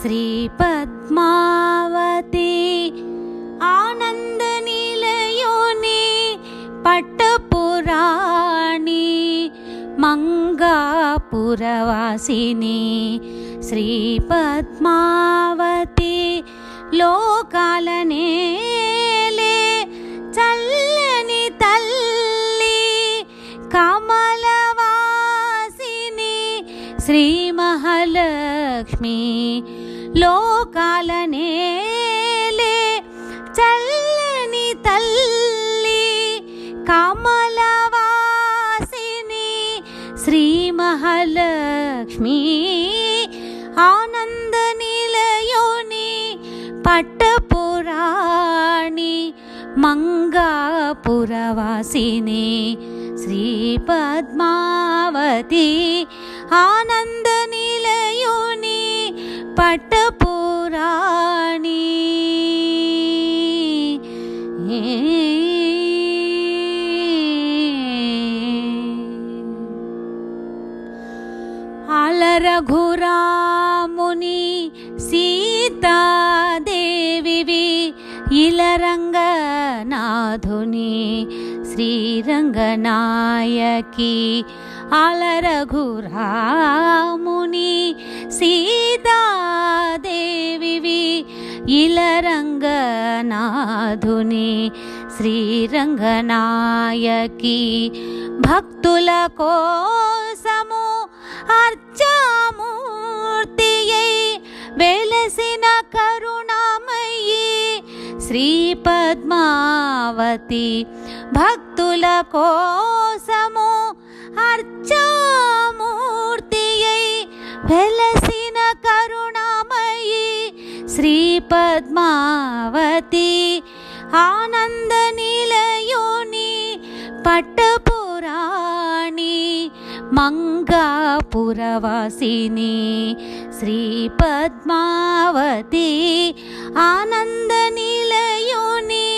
श्रीपद्मावती आनन्दनिलयोनि पट्टपुराणि मङ्गापुरवासिनी श्रीपद्मावती लोकालने లక్ష్మి లోకాలనేలే చల్లని తల్లి కమలవాసిని శ్రీ మహాలక్ష్మి ఆనంద నిలయోని పట్టపురాణి మంగాపురవాసిని శ్రీ పద్మావతి ఆనంద పట్టపురాణి అలరఘురాముని సీతాదేవివి ఇలరంగనాథుని శ్రీరంగనాయకి అలరఘురాముని సీతాదేవి ఇలరంగనాథుని శ్రీరంగనాయకి భక్తుల కోసము అర్చామూర్తియై వెలసిన కరుణామయ్యి శ్రీ పద్మావతి భక్తుల కోసము శ్రీ పద్మావతి ఆనంద నిలయోని పట్టపురాణి మంగాపురవాసిని శ్రీ పద్మావతి ఆనంద నిలయోని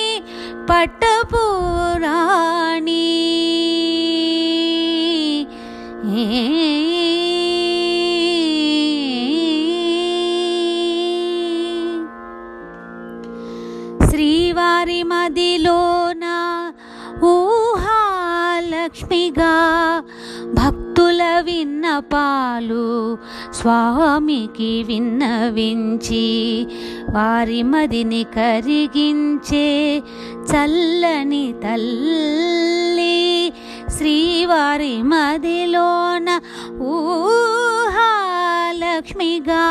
మదిలోన ఊహాలక్ష్మిగా భక్తుల విన్నపాలు స్వామికి విన్నవించి వారి మదిని కరిగించే చల్లని తల్లి శ్రీవారి మదిలోన ఊహాలక్ష్మిగా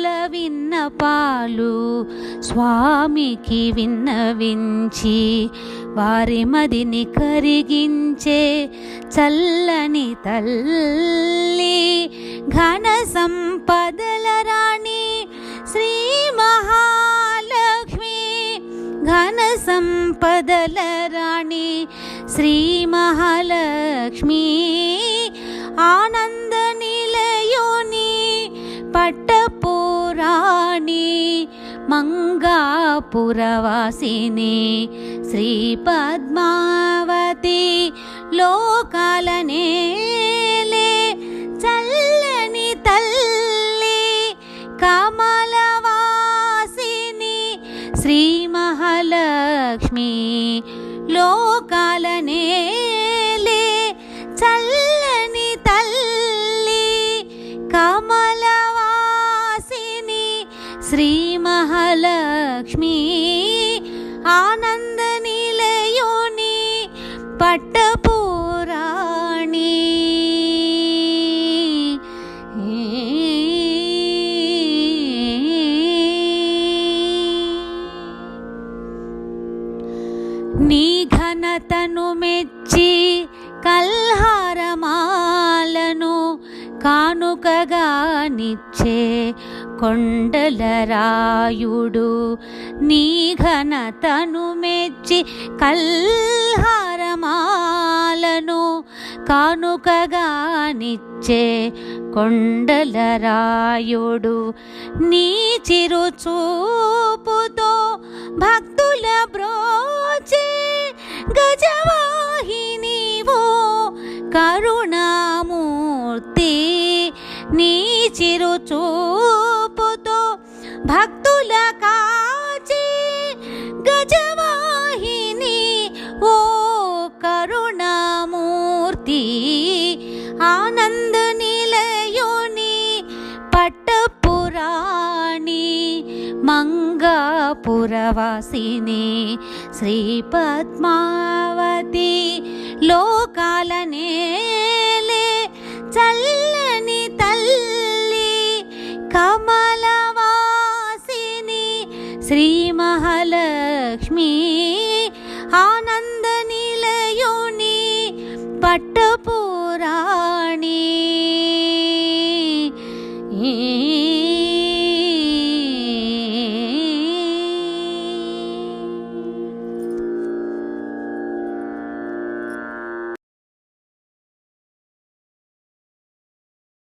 విన్న విన్నపాలు స్వామికి విన్నవించి వారి మదిని కరిగించే చల్లని తల్లి ఘన సంపదల రాణి శ్రీ మహాలక్ష్మి. ఘన సంపదల రాణి శ్రీ మహాలక్ష్మి. ఆనంద పట్టపురాణి మంగాపురవాసిని శ్రీ పద్మావతి లోకాలనేలే చల్లని తల్లి కమలవాసిని శ్రీ మహాలక్ష్మి లోకాలనే శ్రీ మహాలక్ష్మి ఆనంద నిలయోని పట్టపురాణి. నీ ఘనతను మెచ్చి కల్హారమాలను కానుకగా నిచ్చే కొండల రాయుడు నీ ఘనతను మెచ్చి కల్హారమాలను కానుకగా నిచ్చే కొండల రాయుడు నీ చిరుచూపుతో భక్తుల బ్రోచే గజవాహినివో కరుణామూర్తి నీ చిరుచూ భక్తుల కాచి గజవాహిని ఓ కరుణామూర్తి ఆనంద నిలయోని పట్టపురాణి మంగాపురవాసిని శ్రీ పద్మావతి లోకాల சுவாமி ஆனந்த நிலையோனி பட்ட போரா